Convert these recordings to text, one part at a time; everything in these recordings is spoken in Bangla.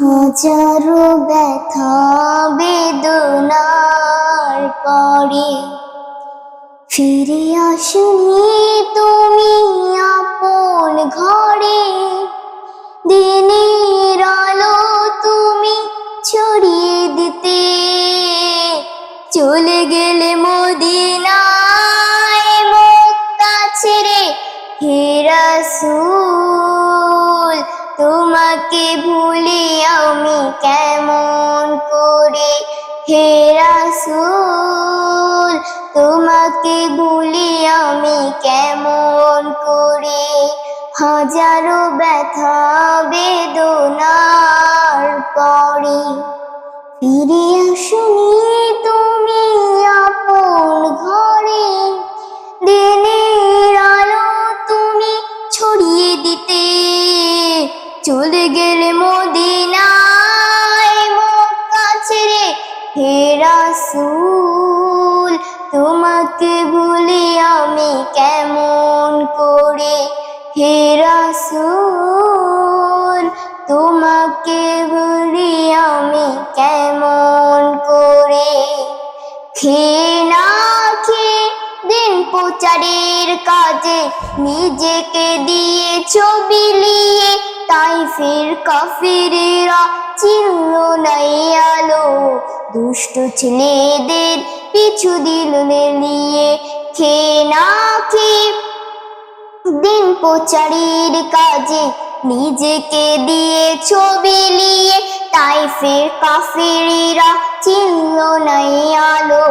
হাজারো ব্যথা বেদনার পরে। ফিরে আসুনি তুমি আপন ঘরে। দিনের আলো তুমি ছড়িয়ে দিতে। চলে গেলে মদিনায় তোমাকে ভুলি আমি কেমন করে? হে রাসূল, তোমাকে ভুলি আমি কেমন করে? হাজারো ব্যথা, বেদনার পরে ফিরে আসুনি তুমি আপন ঘরে। চলে গেলে মদিনায় মক্কা ছেড়ে হে রাসূল, তোমাকে ভুলি আমি কেমন করে? হে রাসূল, তোমাকে ভুলি আমি কেমন করে? খেয়ে না খেয়ে দিন প্রচারের কাজে নিজেকে দিয়ে ছবি লিয়ে তাই ফির কাফিরেরা চিহ্ন নাই আলো। দুষ্ট ছেলেদের পিছু দিল নিয়ে খেয়ে না দিন প্রচারের কাজে নিজেকে দিয়ে ছবি লিয়ে তাই ফের কাফেরেরা চিহ্ন নাই আলো।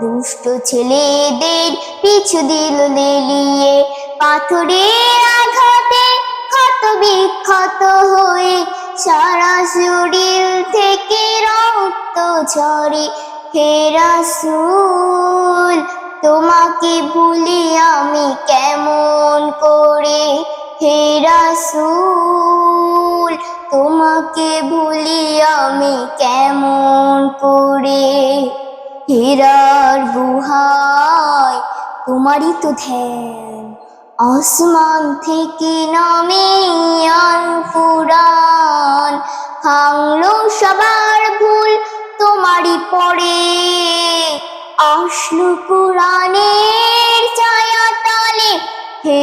দুষ্ট ছেলেদের পিছু দিল লেলিয়ে পাথরের বিক্ষত হয়ে সারা শরীর থেকে রক্ত ঝরে। হে রাসূল, তোমাকে ভুলি আমি কেমন করে? হে রাসূল, তোমাকে ভুলি আমি কেমন করে? হীরার গুহায় তোমারই তো ধ্যান। আসমান থেকে নামে পুরাণ ভাঙলো সবার ভুল, তোমারই পড়ে আসলো কোরআনের ছায়া তালে, হে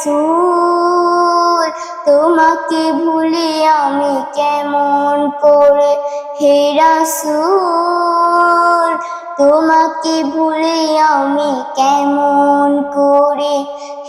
সুর তোমাকে ভুলে আমি কেমন করে? হেরা সুর তোমাকে ভুলে আমি কেমন করে?